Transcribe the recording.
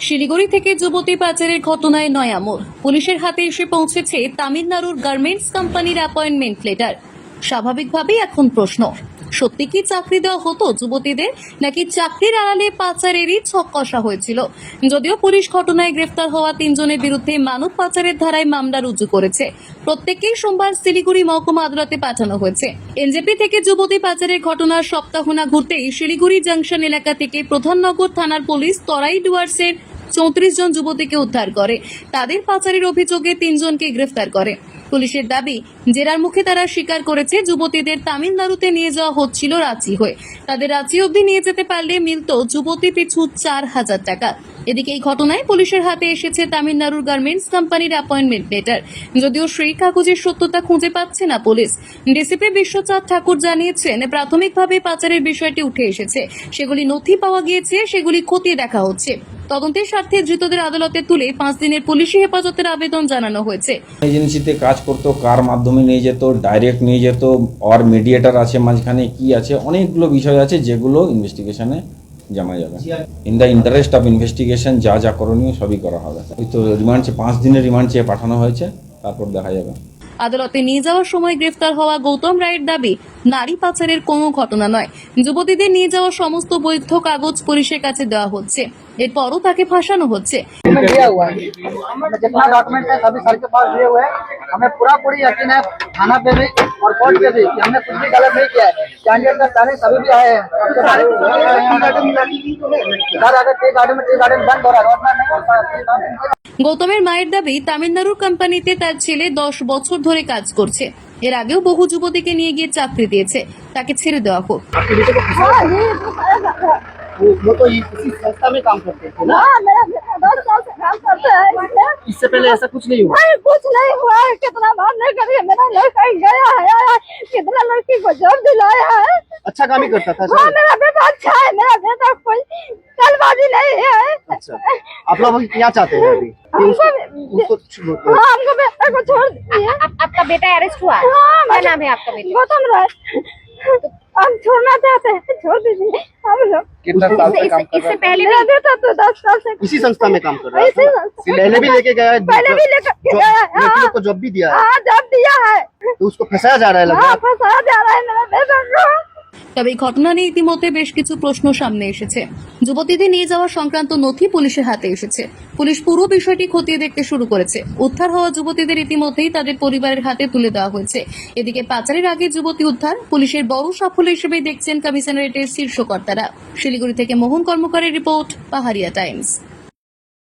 শিলিগুড়ি থেকে যুবতী পাচারের ঘটনায় নয়ামোড় পুলিশের হাতে এসে পৌঁছেছে তামিলনাড়ুর গার্মেন্টস কোম্পানির অ্যাপয়েন্টমেন্ট লেটার। স্বাভাবিকভাবেই এখন প্রশ্ন সত্যি কি চাকরি দেওয়া হতো যুবতীদের? নাকি চাকরির আড়ালে পাচারেরই ছক কষা হয়েছিল? যদিও পুলিশ ঘটনায় গ্রেফতার হওয়া তিনজনের বিরুদ্ধে মানব পাচারের ধারায় মামলা রুজু করেছে। প্রত্যেককেই সোমবার শিলিগুড়ি মহকুমা আদালতে পাঠানো হয়েছে। এনজেপি থেকে যুবতী পাচারের ঘটনার সপ্তাহ না ঘুরতেই শিলিগুড়ি জাংশন এলাকা থেকে প্রধাননগর থানার পুলিশ তরাই ডুয়ার্সের চৌত্রিশ জন যুবতীকে উদ্ধার করে। তাদের পাচারের অভিযোগে তিনজনকে গ্রেফতার করে। পুলিশের দাবি, জেরার মুখে তারা স্বীকার করেছে যুবতীদের তামিলনাড়ুতে নিয়ে যাওয়া হচ্ছিল রাঁচি হয়ে। তাদের রাঁচি অবধি নিয়ে যেতে পারলে মিলত যুবতী পিছু চার হাজার টাকা। এদিকে এই ঘটনায় পুলিশের হাতে এসেছে তামিলনাড়ুর গার্মেন্টস কোম্পানির অ্যাপয়েন্টমেন্ট লেটার। যদিও সেই কাগজের সত্যতা খুঁজে পাচ্ছে না পুলিশ। ডিসিপি বিশ্বচাঁদ ঠাকুর জানিয়েছেন, প্রাথমিকভাবে পাচারের বিষয়টি উঠে এসেছে। সেগুলি নথি পাওয়া গিয়েছে, সেগুলি খতিয়ে দেখা হচ্ছে। তদন্তের স্বার্থে ধৃতদের আদালতে তুলে পাঁচ দিনের পুলিশি হেফাজতের আবেদন জানানো হয়েছে। এজেন্সিতে কাজ করতো, কার মাধ্যমে নিয়ে যেত ডাইরেক্ট নিয়ে যেত আর মিডিয়েটার আছে মাঝখানে, কি আছে, অনেকগুলো বিষয় আছে যেগুলো ইনভেস্টিগেশনে জানা যাবে। In the interest of investigation যা যা করণীয় সবই করা হবে। ওই তো রিমান্ড চেয়ে পাঁচ দিনের রিমান্ড চেয়ে পাঠানো হয়েছে, তারপর দেখা যাবে। আদালতে নিয়ে যাওয়ার সময় গ্রেফতার হওয়া গৌতম রায়ের দাবি নারী পাচারের কোনো ঘটনা নয় যুবতীদের নিয়ে যাওয়া সমস্ত বৈধ কাগজ পুলিশের কাছে দেওয়া হচ্ছে এরপরও তাকে ফাঁসানো হচ্ছে में दिया हुआ है हमने जितना डॉक्यूमेंट है सभी सर के पास दिए हुए हैं हमें पूरा पूरी यकीन है थाना पे भी और कोर्ट पे भी कि हमने कुछ भी गलत नहीं किया है कैंडिडेट का सारे सभी भी आए हैं सर अगर टी गार्डन में टी गार्डन बंद हो रहा है रोडना नहीं हो पाया গৌতমের মায়ের দাবি তামিলনাড়ুর কোম্পানিতে তার ছেলে দশ বছর ধরে কাজ করছে এর আগেও বহু যুবতীকে নিয়ে গিয়ে চাকরি দিয়েছে তাকে ছেড়ে দেওয়া হোক वो तो इसी संस्था में काम करते थे ना? हाँ मेरा दस साल से काम करता है इससे पहले ऐसा कुछ नहीं हुआ? कुछ नहीं हुआ है कितना मारने करके मेरा लड़का ही गया है कितना लड़की को जॉब दिलाया है। अच्छा काम ही करता था हाँ मेरा बेटा अच्छा है मेरा बेटा कोई कलबाजी नहीं है। अच्छा। आप लोग क्या चाहते हैं अभी? हाँ हमको बेटा को छोड़ आप, आपका बेटा अरेस्ट हुआ? हाँ, क्या नाम है आपका बेटा? गौतम राय। हम छोड़ना चाहते हैं छोड़ दीजिए। हम लोग कितना साल से इससे, काम कर इससे हैं? पहले भी भी था तो दस साल से। इसी संस्था में काम कर रहा इसी है संस्था पहले भी लेके गया है पहले भी लेकर जॉब- गया है, हाँ। को जॉब भी दिया है। हाँ जॉब दिया है। तो उसको फंसाया जा रहा है हाँ फंसाया जा रहा है मेरा তবে এই ঘটনা নিয়ে ইতিমধ্যে বেশ কিছু প্রশ্ন সামনে এসেছে। যুবতীদের নিয়ে যাওয়া সংক্রান্ত নথি পুলিশের হাতে এসেছে। পুলিশ পুরো বিষয়টি খতিয়ে দেখতে শুরু করেছে। উদ্ধার হওয়া যুবতীদের ইতিমধ্যেই তাদের পরিবারের হাতে তুলে দেওয়া হয়েছে। এদিকে পাচারের আগে যুবতী উদ্ধার পুলিশের বড় সাফল্য হিসেবেই দেখছেন কমিশনারেটের শীর্ষ কর্তারা। শিলিগুড়ি থেকে মোহন কর্মকারের রিপোর্ট, পাহাড়িয়া টাইমস।